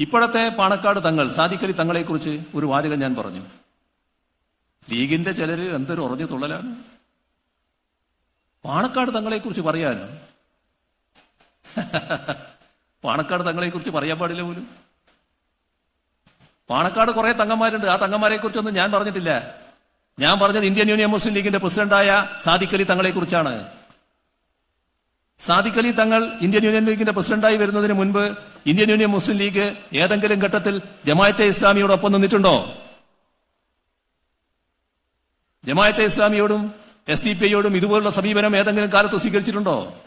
ഇപ്പോഴത്തെ പാണക്കാട് തങ്ങൾ സാദിഖലി തങ്ങളെക്കുറിച്ച് ഒരു വാചകം ഞാൻ പറഞ്ഞു. ലീഗിന്റെ ചിലര് എന്തൊരു ഉറഞ്ഞു തുള്ളലാണ്. പാണക്കാട് തങ്ങളെക്കുറിച്ച് പറയാനോ? പാണക്കാട് തങ്ങളെക്കുറിച്ച് പറയാൻ പാടില്ല പോലും. പാണക്കാട് കുറെ തങ്ങന്മാരുണ്ട്. ആ തങ്ങന്മാരെ കുറിച്ചൊന്നും ഞാൻ പറഞ്ഞിട്ടില്ല. ഞാൻ പറഞ്ഞത് ഇന്ത്യൻ യൂണിയൻ മുസ്ലിം ലീഗിന്റെ പ്രസിഡന്റായ സാദിഖലി തങ്ങളെക്കുറിച്ചാണ്. സാദിഖലി തങ്ങൾ ഇന്ത്യൻ യൂണിയൻ ലീഗിന്റെ പ്രസിഡന്റായി വരുന്നതിന് മുൻപ് ഇന്ത്യൻ യൂണിയൻ മുസ്ലിം ലീഗ് ഏതെങ്കിലും ഘട്ടത്തിൽ ജമായത്തെ ഇസ്ലാമിയോടൊപ്പം നിന്നിട്ടുണ്ടോ? ജമായത്തെ ഇസ്ലാമിയോടും എസ് ഡി പി ഐയോടും ഇതുപോലുള്ള സമീപനം ഏതെങ്കിലും കാലത്ത് സ്വീകരിച്ചിട്ടുണ്ടോ?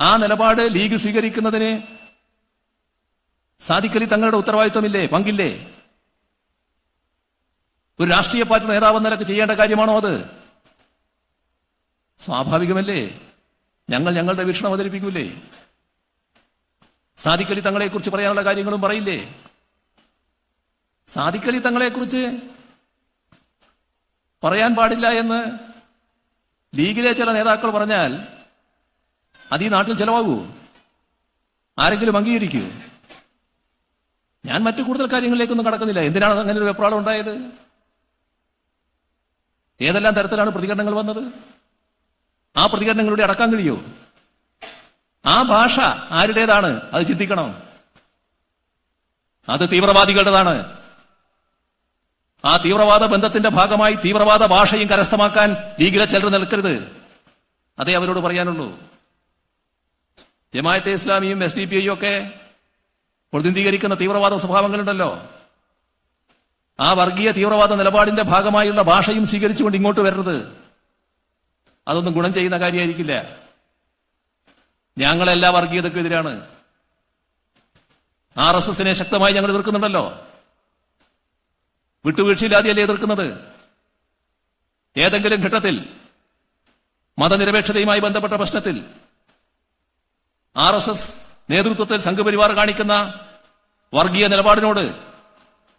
ആ നിലപാട് ലീഗ് സ്വീകരിക്കുന്നതിന് സാധിക്കലി തങ്ങളുടെ ഉത്തരവാദിത്വമില്ലേ? പങ്കില്ലേ? ഒരു രാഷ്ട്രീയ പാർട്ടി നേതാവെന്ന നിലയ്ക്ക് ചെയ്യേണ്ട കാര്യമാണോ അത്? സ്വാഭാവികമല്ലേ? ഞങ്ങൾ ഞങ്ങളുടെ വീക്ഷണം അവതരിപ്പിക്കൂലേ? സാദിഖലി തങ്ങളെക്കുറിച്ച് പറയാനുള്ള കാര്യങ്ങളും പറയില്ലേ? സാദിഖലി തങ്ങളെക്കുറിച്ച് പറയാൻ പാടില്ല എന്ന് ലീഗിലെ ചില നേതാക്കൾ പറഞ്ഞാൽ അത് ഈ നാട്ടിൽ ചെലവാകൂ. ആരെങ്കിലും അംഗീകരിക്കൂ. ഞാൻ മറ്റു കൂടുതൽ കാര്യങ്ങളിലേക്കൊന്നും കടക്കുന്നില്ല. എന്തിനാണ് അങ്ങനെ ഒരു വെപ്രാളം ഉണ്ടായത്? ഏതെല്ലാം തരത്തിലാണ് പ്രതികരണങ്ങൾ വന്നത്? ആ പ്രതികരണങ്ങളുടെ അടക്കാൻ കഴിയോ? ആ ഭാഷ ആരുടേതാണ്? അത് ചിന്തിക്കണം. അത് തീവ്രവാദികളുടേതാണ്. ആ തീവ്രവാദ ബന്ധത്തിന്റെ ഭാഗമായി തീവ്രവാദ ഭാഷയും കരസ്ഥമാക്കാൻ ലീഗിലെ ചിലർ നിൽക്കരുത്. അതേ അവരോട് പറയാനുള്ളൂ. ജമായത്തെ ഇസ്ലാമിയും എസ് ഡി പി ഐയും ഒക്കെ പ്രതിനിധീകരിക്കുന്ന തീവ്രവാദ സ്വഭാവങ്ങളുണ്ടല്ലോ. ആ വർഗീയ തീവ്രവാദ നിലപാടിന്റെ ഭാഗമായുള്ള ഭാഷയും സ്വീകരിച്ചുകൊണ്ട് ഇങ്ങോട്ട് വരരുത്. അതൊന്നും ഗുണം ചെയ്യുന്ന കാര്യമായിരിക്കില്ല. ഞങ്ങളെല്ലാ വർഗീയതയ്ക്കും എതിരാണ് ആർ എസ് എസിനെ ശക്തമായി ഞങ്ങൾ എതിർക്കുന്നുണ്ടല്ലോ. വിട്ടുവീഴ്ചയില്ലാതെയല്ലേ എതിർക്കുന്നത്? ഏതെങ്കിലും ഘട്ടത്തിൽ മതനിരപേക്ഷതയുമായി ബന്ധപ്പെട്ട പ്രശ്നത്തിൽ ആർ എസ് എസ് നേതൃത്വത്തിൽ സംഘപരിവാർ കാണിക്കുന്ന വർഗീയ നിലപാടിനോട്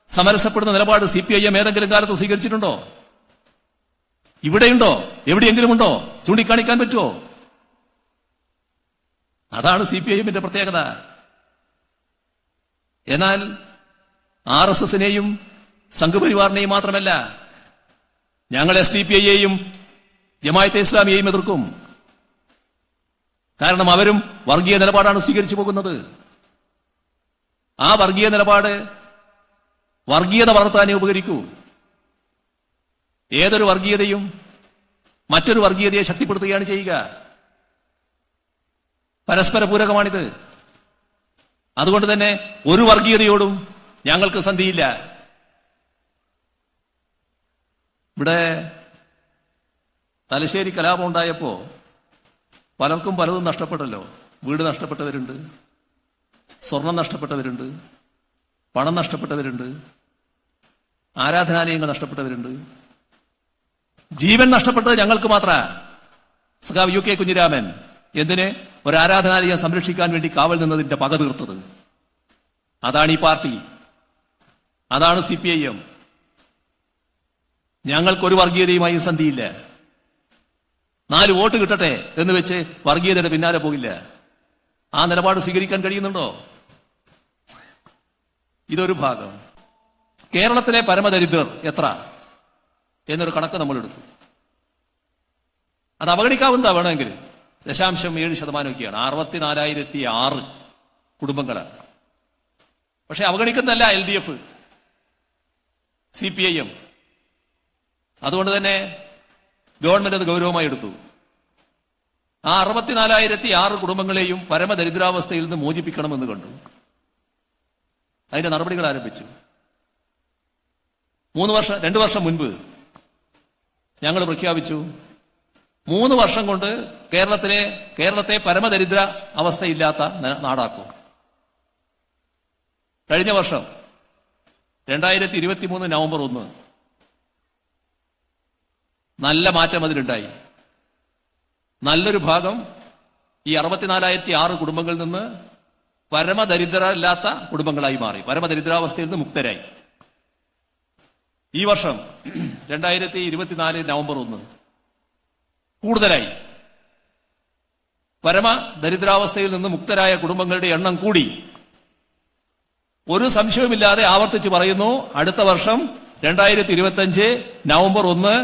സമരസപ്പെടുന്ന നിലപാട് സി പി ഐ എം ഏതെങ്കിലും കാലത്ത് സ്വീകരിച്ചിട്ടുണ്ടോ? ഇവിടെയുണ്ടോ? എവിടെയെങ്കിലും ഉണ്ടോ ചൂണ്ടിക്കാണിക്കാൻ പറ്റുമോ അതാണ് സി പി ഐ എമ്മിന്റെ പ്രത്യേകത. എന്നാൽ ആർ എസ് എസിനെയും സംഘപരിവാറിനെയും മാത്രമല്ല ഞങ്ങൾ എസ് ഡി പി ഐയെയും ജമായത്തെ ഇസ്ലാമിയെയും എതിർക്കും. കാരണം അവരും വർഗീയ നിലപാടാണ് സ്വീകരിച്ചു പോകുന്നത്. ആ വർഗീയ നിലപാട് വർഗീയത വളർത്താനേ ഉപകരിക്കൂ. ഏതൊരു വർഗീയതയും മറ്റൊരു വർഗീയതയെ ശക്തിപ്പെടുത്തുകയാണ് ചെയ്യുക. പരസ്പര പൂരകമാണിത് അതുകൊണ്ട് തന്നെ ഒരു വർഗീയതയോടും ഞങ്ങൾക്ക് സന്ധിയില്ല. ഇവിടെ തലശ്ശേരി കലാപം ഉണ്ടായപ്പോ പലർക്കും പലതും നഷ്ടപ്പെട്ടല്ലോ. വീട് നഷ്ടപ്പെട്ടവരുണ്ട്. സ്വർണം നഷ്ടപ്പെട്ടവരുണ്ട്. പണം നഷ്ടപ്പെട്ടവരുണ്ട്. ആരാധനാലയങ്ങൾ നഷ്ടപ്പെട്ടവരുണ്ട്. ജീവൻ നഷ്ടപ്പെട്ടത് ഞങ്ങൾക്ക് മാത്ര. സഖാവ് യു കെ കുഞ്ഞിരാമൻ. എന്തിന്? ഒരു ആരാധനാലയം സംരക്ഷിക്കാൻ വേണ്ടി കാവൽ നിന്നതിന്റെ പക തീർത്തത്. അതാണ് ഈ പാർട്ടി. അതാണ് സി പി ഐ എം. ഞങ്ങൾക്കൊരു വർഗീയതയുമായി സന്ധിയില്ല. നാല് വോട്ട് കിട്ടട്ടെ എന്ന് വെച്ച് വർഗീയതയുടെ പിന്നാലെ പോകില്ല. ആ നിലപാട് സ്വീകരിക്കാൻ കഴിയുന്നുണ്ടോ? ഇതൊരു ഭാഗം. കേരളത്തിലെ പരമദരിദ്രർ എത്ര? എന്നൊരു കണക്ക് നമ്മൾ എടുത്തു അത് അവഗണിക്കാവുന്നതാ വേണമെങ്കിൽ. ദശാംശം ഏഴ് ശതമാനമൊക്കെയാണ്. അറുപത്തിനാലായിരത്തി ആറ് കുടുംബങ്ങളാണ്. പക്ഷെ അവഗണിക്കുന്നല്ല L D F C P I M അതുകൊണ്ട് തന്നെ ഗവൺമെന്റ് അത് ഗൗരവമായി എടുത്തു. ആ അറുപത്തിനാലായിരത്തി ആറ് കുടുംബങ്ങളെയും പരമദരിദ്രാവസ്ഥയിൽ നിന്ന് മോചിപ്പിക്കണമെന്ന് കണ്ടു. അതിന്റെ നടപടികൾ ആരംഭിച്ചു. മൂന്ന് വർഷം രണ്ടു വർഷം മുൻപ് ഞങ്ങൾ പ്രഖ്യാപിച്ചു മൂന്ന് വർഷം കൊണ്ട് കേരളത്തിലെ കേരളത്തെ പരമദരിദ്ര അവസ്ഥയില്ലാത്ത നാടാക്കും. കഴിഞ്ഞ വർഷം രണ്ടായിരത്തി ഇരുപത്തി മൂന്ന് നവംബർ ഒന്ന് നല്ല മാറ്റം അതിലുണ്ടായി. നല്ലൊരു ഭാഗം ഈ അറുപത്തിനാലായിരത്തി ആറ് കുടുംബങ്ങളിൽ നിന്ന് പരമദരിദ്രല്ലാത്ത കുടുംബങ്ങളായി മാറി. പരമദരിദ്രാവസ്ഥയിൽ നിന്ന് മുക്തരായി. ഈ വർഷം രണ്ടായിരത്തി ഇരുപത്തിനാല് നവംബർ ഒന്ന് കൂടുതലായി. പരമ ദരിദ്രാവസ്ഥയിൽ നിന്ന് മുക്തരായ കുടുംബങ്ങളുടെ എണ്ണം കൂടി. ഒരു സംശയവുമില്ലാതെ ആവർത്തിച്ച് പറയുന്നു അടുത്ത വർഷം രണ്ടായിരത്തി ഇരുപത്തിയഞ്ച് നവംബർ ഒന്ന്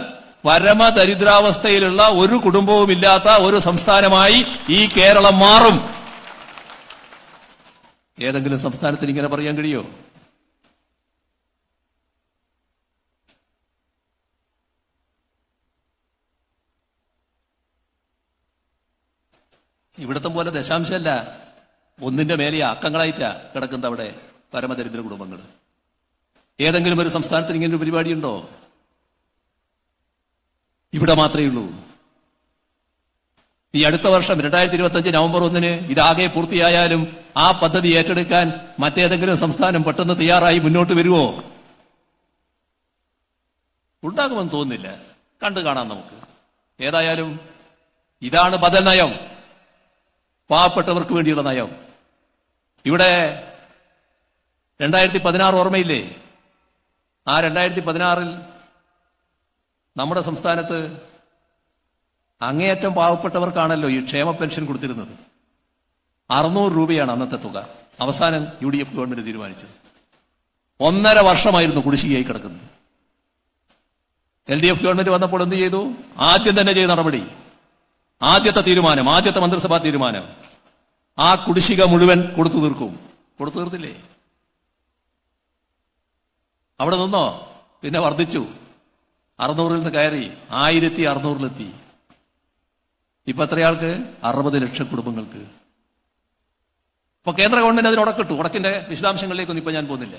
പരമദരിദ്രാവസ്ഥയിലുള്ള ഒരു കുടുംബവും ഇല്ലാത്ത ഒരു സംസ്ഥാനമായി ഈ കേരളം മാറും. ഏതെങ്കിലും സംസ്ഥാനത്തിന് ഇങ്ങനെ പറയാൻ കഴിയോ? ഇവിടത്തെ പോലെ ദശാംശമല്ല ഒന്നിന്റെ മേലെ അക്കങ്ങളായിട്ടാ കിടക്കുന്നത് അവിടെ പരമദരിദ്ര കുടുംബങ്ങൾ ഏതെങ്കിലും ഒരു സംസ്ഥാനത്തിന് ഇങ്ങനെ ഒരു പരിപാടിയുണ്ടോ? ഇവിടെ മാത്രമേ ഉള്ളൂ. ഈ അടുത്ത വർഷം രണ്ടായിരത്തി ഇരുപത്തി അഞ്ച് നവംബർ ഒന്നിന് ഇതാകെ പൂർത്തിയായാലും ആ പദ്ധതി ഏറ്റെടുക്കാൻ മറ്റേതെങ്കിലും സംസ്ഥാനം പെട്ടെന്ന് തയ്യാറായി മുന്നോട്ട് വരുമോ ഉണ്ടാകുമെന്ന് തോന്നുന്നില്ല. കണ്ടു കാണാം നമുക്ക്. ഏതായാലും ഇതാണ് ബദൽ നയം. പാവപ്പെട്ടവർക്ക് വേണ്ടിയുള്ള നയം. ഇവിടെ രണ്ടായിരത്തി പതിനാറ് ഓർമ്മയില്ലേ? ആ രണ്ടായിരത്തി പതിനാറിൽ നമ്മുടെ സംസ്ഥാനത്ത് അങ്ങേയറ്റം പാവപ്പെട്ടവർക്കാണല്ലോ ഈ ക്ഷേമ പെൻഷൻ കൊടുത്തിരുന്നത്. അറുന്നൂറ് രൂപയാണ് അന്നത്തെ തുക. അവസാനം യു ഡി എഫ് ഗവൺമെന്റ് തീരുമാനിച്ചത്. ഒന്നര വർഷമായിരുന്നു കുടിശ്ശികയായി കിടക്കുന്നത്. എൽ ഡി എഫ് ഗവൺമെന്റ് വന്നപ്പോൾ എന്ത് ചെയ്തു? ആദ്യം തന്നെ ചെയ്ത നടപടി. ആദ്യത്തെ തീരുമാനം ആദ്യത്തെ മന്ത്രിസഭാ തീരുമാനം. ആ കുടിശ്ശിക മുഴുവൻ കൊടുത്തു തീർക്കും. കൊടുത്തു തീർത്തില്ലേ? അവിടെ നിന്നോ? പിന്നെ വർദ്ധിച്ചു. അറുന്നൂറിൽ നിന്ന് കയറി ആയിരത്തി അറുന്നൂറിലെത്തി. ഇപ്പൊ എത്രയാൾക്ക്? അറുപത് ലക്ഷം കുടുംബങ്ങൾക്ക്. ഇപ്പൊ കേന്ദ്ര ഗവൺമെന്റ് അതിന് ഉടക്കിട്ടു. ഉടക്കിന്റെ വിശദാംശങ്ങളിലേക്കൊന്നും ഇപ്പൊ ഞാൻ പോകുന്നില്ല.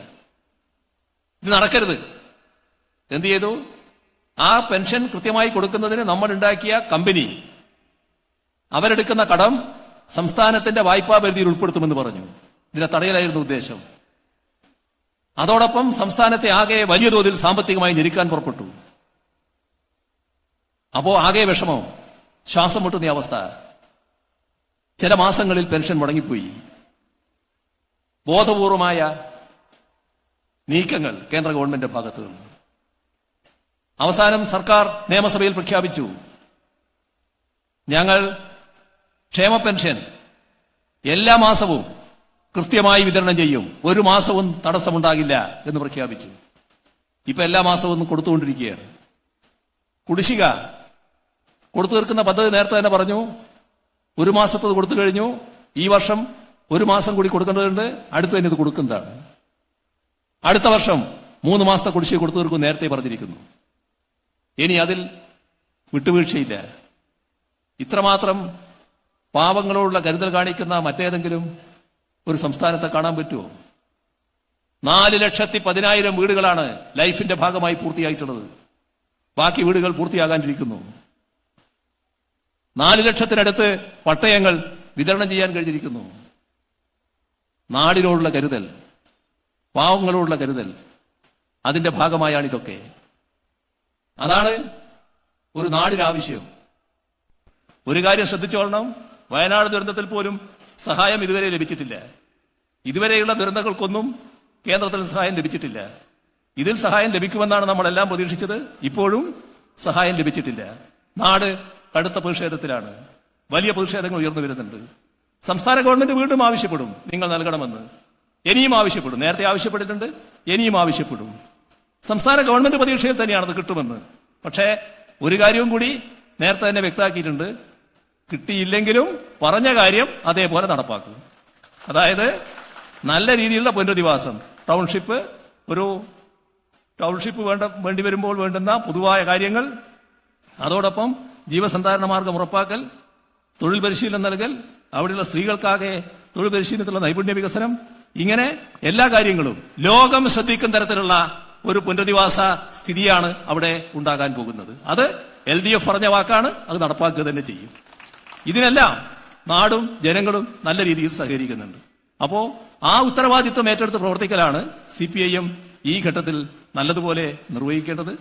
ഇത് നടക്കരുത്. എന്ത് ചെയ്തു? ആ പെൻഷൻ കൃത്യമായി കൊടുക്കുന്നതിന് നമ്മൾ ഉണ്ടാക്കിയ കമ്പനി അവരെടുക്കുന്ന കടം സംസ്ഥാനത്തിന്റെ വായ്പാ പരിധിയിൽ ഉൾപ്പെടുത്തുമെന്ന് പറഞ്ഞു. ഇതിന്റെ തടയലായിരുന്നു ഉദ്ദേശം. അതോടൊപ്പം സംസ്ഥാനത്തെ ആകെ വലിയ തോതിൽ സാമ്പത്തികമായി ഞെരുക്കാൻ പുറപ്പെട്ടു. അപ്പോ ആകെ വിഷമം? ശ്വാസം മുട്ടുന്ന അവസ്ഥ. ചില മാസങ്ങളിൽ പെൻഷൻ മുടങ്ങിപ്പോയി. ബോധപൂർവമായ നീക്കങ്ങൾ കേന്ദ്ര ഗവൺമെന്റിന്റെ ഭാഗത്തു നിന്ന്. അവസാനം സർക്കാർ നിയമസഭയിൽ പ്രഖ്യാപിച്ചു. ഞങ്ങൾ ക്ഷേമ പെൻഷൻ. എല്ലാ മാസവും കൃത്യമായി വിതരണം ചെയ്യും. ഒരു മാസവും തടസ്സമുണ്ടാകില്ല എന്ന് പ്രഖ്യാപിച്ചു. ഇപ്പൊ എല്ലാ മാസവും കൊടുത്തുകൊണ്ടിരിക്കുകയാണ്. കുടിശ്ശിക കൊടുത്തു തീർക്കുന്ന പദ്ധതി നേരത്തെ തന്നെ പറഞ്ഞു. ഒരു മാസത്തത് കൊടുത്തു കഴിഞ്ഞു. ഈ വർഷം ഒരു മാസം കൂടി കൊടുക്കേണ്ടതുണ്ട്. അടുത്ത തന്നെ ഇത് കൊടുക്കുന്നതാണ്. അടുത്ത വർഷം മൂന്ന് മാസത്തെ കുടിശ്ശിക കൊടുത്തു തീർക്കും നേരത്തെ പറഞ്ഞിരിക്കുന്നു. ഇനി അതിൽ വിട്ടുവീഴ്ചയില്ല. ഇത്രമാത്രം പാവങ്ങളോടുള്ള കരുതൽ കാണിക്കുന്ന മറ്റേതെങ്കിലും ഒരു സംസ്ഥാനത്തെ കാണാൻ പറ്റുമോ? നാല് ലക്ഷത്തി പതിനായിരം വീടുകളാണ് ലൈഫിന്റെ ഭാഗമായി പൂർത്തിയായിട്ടുള്ളത്. ബാക്കി വീടുകൾ പൂർത്തിയാകാനിരിക്കുന്നു. നാല് ലക്ഷത്തിനടുത്ത് പട്ടയങ്ങൾ വിതരണം ചെയ്യാൻ കഴിഞ്ഞിരിക്കുന്നു. നാടിനോടുള്ള കരുതൽ പാവങ്ങളോടുള്ള കരുതൽ അതിന്റെ ഭാഗമായാണ് ഇതൊക്കെ അതാണ് ഒരു നാടിനാവശ്യം. ഒരു കാര്യം ശ്രദ്ധിച്ചോളണം. വയനാട് ദുരന്തത്തിൽ പോലും സഹായം ഇതുവരെ ലഭിച്ചിട്ടില്ല. ഇതുവരെയുള്ള ദുരന്തങ്ങൾക്കൊന്നും കേന്ദ്രത്തിൽ സഹായം ലഭിച്ചിട്ടില്ല. ഇതിൽ സഹായം ലഭിക്കുമെന്നാണ് നമ്മളെല്ലാം പ്രതീക്ഷിച്ചത്. ഇപ്പോഴും സഹായം ലഭിച്ചിട്ടില്ല. നാട് കടുത്ത പ്രതിഷേധത്തിലാണ്. വലിയ പ്രതിഷേധങ്ങൾ ഉയർന്നു വരുന്നുണ്ട്. സംസ്ഥാന ഗവൺമെന്റ് വീണ്ടും ആവശ്യപ്പെടും. നിങ്ങൾ നൽകണമെന്ന്. ഇനിയും ആവശ്യപ്പെടും. നേരത്തെ ആവശ്യപ്പെട്ടിട്ടുണ്ട്. ഇനിയും ആവശ്യപ്പെടും. സംസ്ഥാന ഗവൺമെന്റ് പ്രതീക്ഷയിൽ തന്നെയാണ് അത് കിട്ടുമെന്ന്. പക്ഷേ ഒരു കാര്യവും കൂടി നേരത്തെ തന്നെ വ്യക്തമാക്കിയിട്ടുണ്ട്. കിട്ടിയില്ലെങ്കിലും പറഞ്ഞ കാര്യം അതേപോലെ നടപ്പാക്കും. അതായത് നല്ല രീതിയിലുള്ള പുനരധിവാസം. ടൗൺഷിപ്പ് ഒരു ടൗൺഷിപ്പ് വേണ്ട വേണ്ടി വരുമ്പോൾ വേണ്ടുന്ന പൊതുവായ കാര്യങ്ങൾ അതോടൊപ്പം ജീവസന്ധാരണ മാർഗം ഉറപ്പാക്കൽ തൊഴിൽ പരിശീലനം നൽകൽ അവിടെയുള്ള സ്ത്രീകൾക്കാകെ തൊഴിൽ പരിശീലനത്തിലുള്ള നൈപുണ്യ വികസനം ഇങ്ങനെ എല്ലാ കാര്യങ്ങളും ലോകം ശ്രദ്ധിക്കുന്ന തരത്തിലുള്ള ഒരു പുനരധിവാസ സ്ഥിതിയാണ് അവിടെ ഉണ്ടാകാൻ പോകുന്നത്. അത് എൽ ഡി എഫ് പറഞ്ഞ വാക്കാണ് അത് നടപ്പാക്കുക തന്നെ ചെയ്യും. ഇതിനെല്ലാം നാടും ജനങ്ങളും നല്ല രീതിയിൽ സഹകരിക്കുന്നുണ്ട്. അപ്പോ ആ ഉത്തരവാദിത്വം ഏറ്റെടുത്ത് പ്രവർത്തിക്കലാണ് സി ഈ ഘട്ടത്തിൽ നല്ലതുപോലെ നിർവഹിക്കേണ്ടത്.